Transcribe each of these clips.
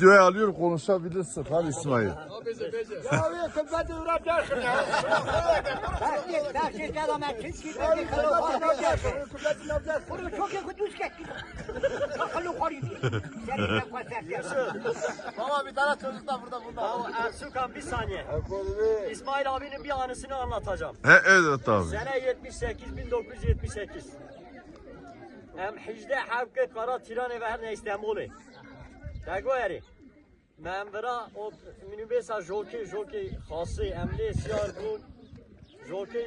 Videoya alıyorum konuşabilirsin. Hadi İsmail. Baba bir tane çocuk da burada. Tamam Ersukan bir saniye. İsmail abinin bir anısını anlatacağım. He, evet abi. Sene 78 1978. Em hicde havke kara tirane ve her ne İstanbul'u. دگواری من برا او منو بیسا جوکی جوکی خاصی املی سیار بود جوکی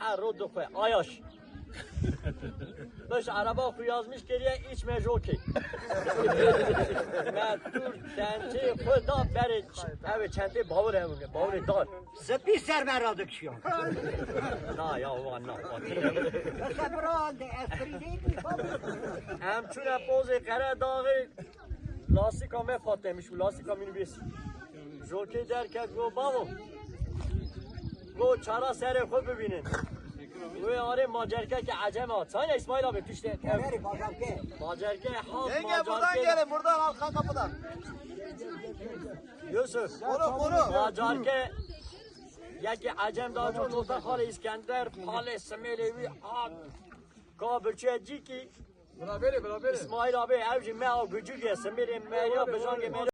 هر رو دخوه آیاش باش عربا خویازمش کریه ایچ می جوکی من دور دنچه خدا بره اوه چنده باور همونه باور دار زبی سر من را دکشیان نه یا وان نه همچونه بوزی قره داغی espri değil mi? Em çune poze kare dağı lastika me pat demiş bu lastika minibüs. Jockey derken go bavo. Go çara sere xo bibinin. Bu yare macerke ki acem at. Sen İsmail abi pişte. Veri bazam ke. Macerke halk Yenge buradan macerke. gelin buradan arka kapıdan. Yusuf. Koru koru. Macerke یکی عجم دا جو تو خال اسکندر پال سمیلوی آب کابرچه جی کی Berabere berabere. İsmail abi her gün me al gücü gelsin. Benim me ya bezan.